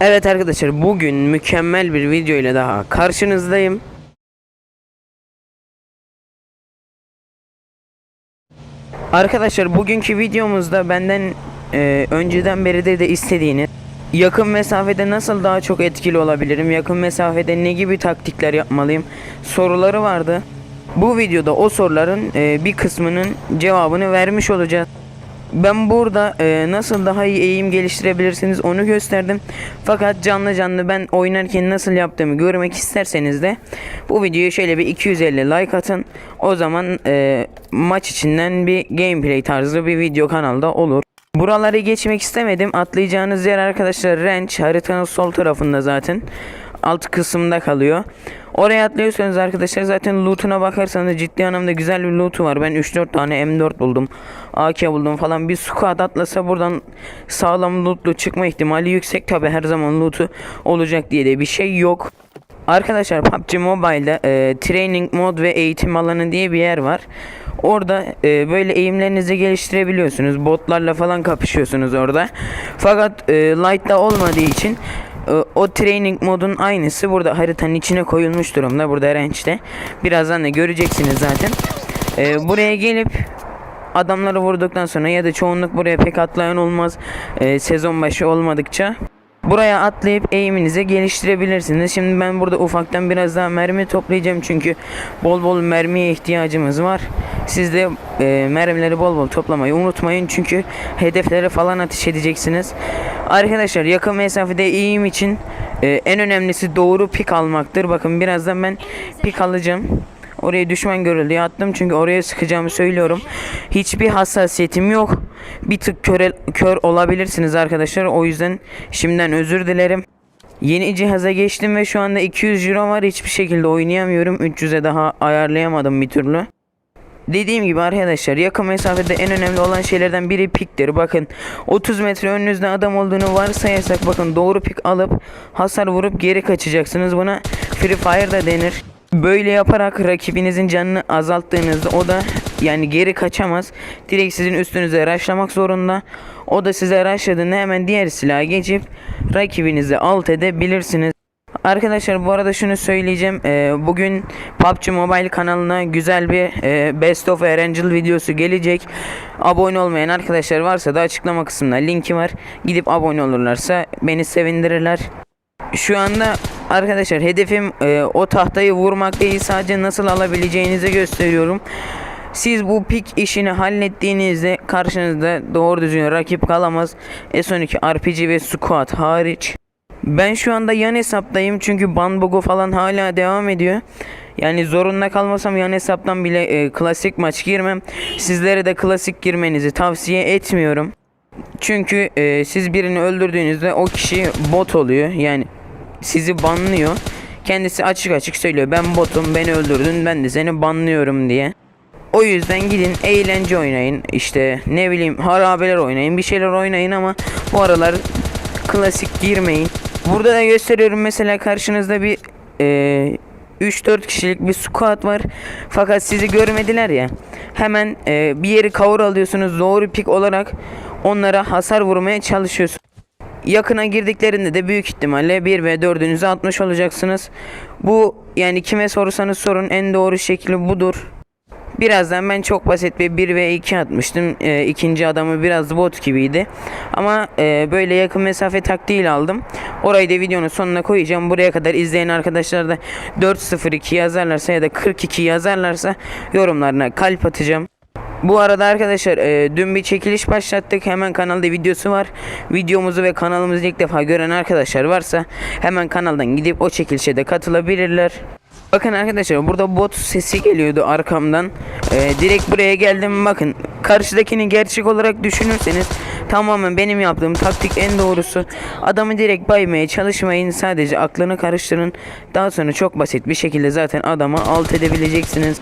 Evet arkadaşlar bugün mükemmel bir video ile daha karşınızdayım. Arkadaşlar bugünkü videomuzda benden e, önceden beri de, de istediğiniz yakın mesafede nasıl daha çok etkili olabilirim, yakın mesafede ne gibi taktikler yapmalıyım soruları vardı. Bu videoda o soruların e, bir kısmının cevabını vermiş olacağız. Ben burada e, nasıl daha iyi eğim geliştirebilirsiniz onu gösterdim. Fakat canlı canlı ben oynarken nasıl yaptığımı görmek isterseniz de bu videoya şöyle bir 250 like atın. O zaman e, maç içinden bir gameplay tarzı bir video kanalda olur. Buraları geçmek istemedim. Atlayacağınız yer arkadaşlar ranch haritanın sol tarafında zaten. Alt kısımda kalıyor. Oraya atlıyorsanız arkadaşlar zaten lootuna bakarsanız ciddi anlamda güzel bir lootu var. Ben 3-4 tane M4 buldum. AK buldum falan. Bir squad atlasa buradan sağlam lootlu çıkma ihtimali yüksek. Tabi her zaman lootu olacak diye de bir şey yok. Arkadaşlar PUBG Mobile'da e, training mod ve eğitim alanı diye bir yer var. Orada e, böyle eğimlerinizi geliştirebiliyorsunuz. Botlarla falan kapışıyorsunuz orada. Fakat e, light'ta olmadığı için o training modun aynısı burada haritanın içine koyulmuş durumda. Burada range'de. Birazdan da göreceksiniz zaten. E, buraya gelip adamları vurduktan sonra ya da çoğunluk buraya pek atlayan olmaz. e, sezon başı olmadıkça. Buraya atlayıp eğiminizi geliştirebilirsiniz. Şimdi ben burada ufaktan biraz daha mermi toplayacağım çünkü bol bol mermiye ihtiyacımız var. Siz de e, mermileri bol bol toplamayı unutmayın çünkü hedeflere falan ateş edeceksiniz. Arkadaşlar yakın mesafede eğim için e, en önemlisi doğru pik almaktır. Bakın birazdan ben pik alacağım. Oraya düşman görüldü attım çünkü oraya sıkacağımı söylüyorum. Hiçbir hassasiyetim yok. Bir tık kör, kör olabilirsiniz arkadaşlar. O yüzden şimdiden özür dilerim. Yeni cihaza geçtim ve şu anda 200 euro var. Hiçbir şekilde oynayamıyorum. 300'e daha ayarlayamadım bir türlü. Dediğim gibi arkadaşlar yakın mesafede en önemli olan şeylerden biri piktir. Bakın 30 metre önünüzde adam olduğunu varsayarsak bakın doğru pik alıp hasar vurup geri kaçacaksınız. Buna Free Fire da denir. Böyle yaparak rakibinizin canını azalttığınızda o da yani geri kaçamaz. Direkt sizin üstünüze rushlamak zorunda. O da size rushladığında hemen diğer silaha geçip rakibinizi alt edebilirsiniz. Arkadaşlar bu arada şunu söyleyeceğim. Ee, bugün PUBG Mobile kanalına güzel bir e, Best of Erangel videosu gelecek. Abone olmayan arkadaşlar varsa da açıklama kısmında linki var. Gidip abone olurlarsa beni sevindirirler. Şu anda arkadaşlar hedefim e, o tahtayı vurmak değil sadece nasıl alabileceğinizi gösteriyorum. Siz bu pik işini hallettiğinizde karşınızda doğru düzgün rakip kalamaz. S12 RPG ve Squad hariç. Ben şu anda yan hesaptayım çünkü Banbogo falan hala devam ediyor. Yani zorunda kalmasam yan hesaptan bile e, klasik maç girmem. Sizlere de klasik girmenizi tavsiye etmiyorum. Çünkü e, siz birini öldürdüğünüzde o kişi bot oluyor. Yani sizi banlıyor. Kendisi açık açık söylüyor. Ben botum, beni öldürdün, ben de seni banlıyorum diye. O yüzden gidin eğlence oynayın. İşte ne bileyim harabeler oynayın, bir şeyler oynayın ama bu aralar klasik girmeyin. Burada da gösteriyorum mesela karşınızda bir e, 3-4 kişilik bir squad var. Fakat sizi görmediler ya. Hemen e, bir yeri cover alıyorsunuz doğru pik olarak onlara hasar vurmaya çalışıyorsunuz. Yakına girdiklerinde de büyük ihtimalle 1 ve 4'ünüzü atmış olacaksınız. Bu yani kime sorursanız sorun en doğru şekli budur. Birazdan ben çok basit bir 1 ve 2 atmıştım. Ee, ikinci adamı biraz bot gibiydi. Ama e, böyle yakın mesafe taktiğiyle aldım. Orayı da videonun sonuna koyacağım. Buraya kadar izleyen arkadaşlar da 402 yazarlarsa ya da 42 yazarlarsa yorumlarına kalp atacağım. Bu arada arkadaşlar e, dün bir çekiliş başlattık. Hemen kanalda videosu var. Videomuzu ve kanalımızı ilk defa gören arkadaşlar varsa hemen kanaldan gidip o çekilişe de katılabilirler. Bakın arkadaşlar burada bot sesi geliyordu arkamdan. E, direkt buraya geldim bakın. Karşıdakini gerçek olarak düşünürseniz tamamen benim yaptığım taktik en doğrusu. Adamı direkt baymaya çalışmayın. Sadece aklını karıştırın. Daha sonra çok basit bir şekilde zaten adamı alt edebileceksiniz.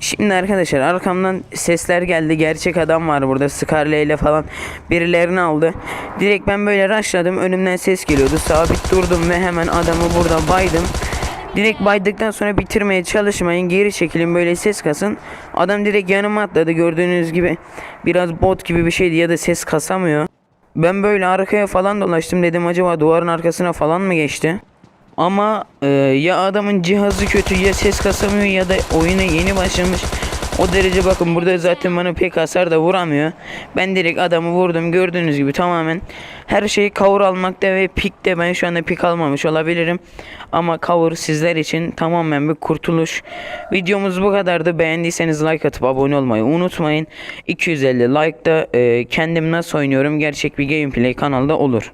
Şimdi arkadaşlar arkamdan sesler geldi. Gerçek adam var burada. Scarlet ile falan birilerini aldı. Direkt ben böyle rushladım. Önümden ses geliyordu. Sabit durdum ve hemen adamı burada baydım. Direkt baydıktan sonra bitirmeye çalışmayın. Geri çekilin böyle ses kasın. Adam direkt yanıma atladı. Gördüğünüz gibi biraz bot gibi bir şeydi ya da ses kasamıyor. Ben böyle arkaya falan dolaştım dedim acaba duvarın arkasına falan mı geçti? Ama e, ya adamın cihazı kötü ya ses kasamıyor ya da oyuna yeni başlamış. O derece bakın burada zaten bana pek hasar da vuramıyor. Ben direkt adamı vurdum gördüğünüz gibi tamamen her şeyi cover almakta ve pikte ben şu anda pik almamış olabilirim. Ama cover sizler için tamamen bir kurtuluş. Videomuz bu kadardı. Beğendiyseniz like atıp abone olmayı unutmayın. 250 like da e, kendim nasıl oynuyorum gerçek bir gameplay kanalda olur.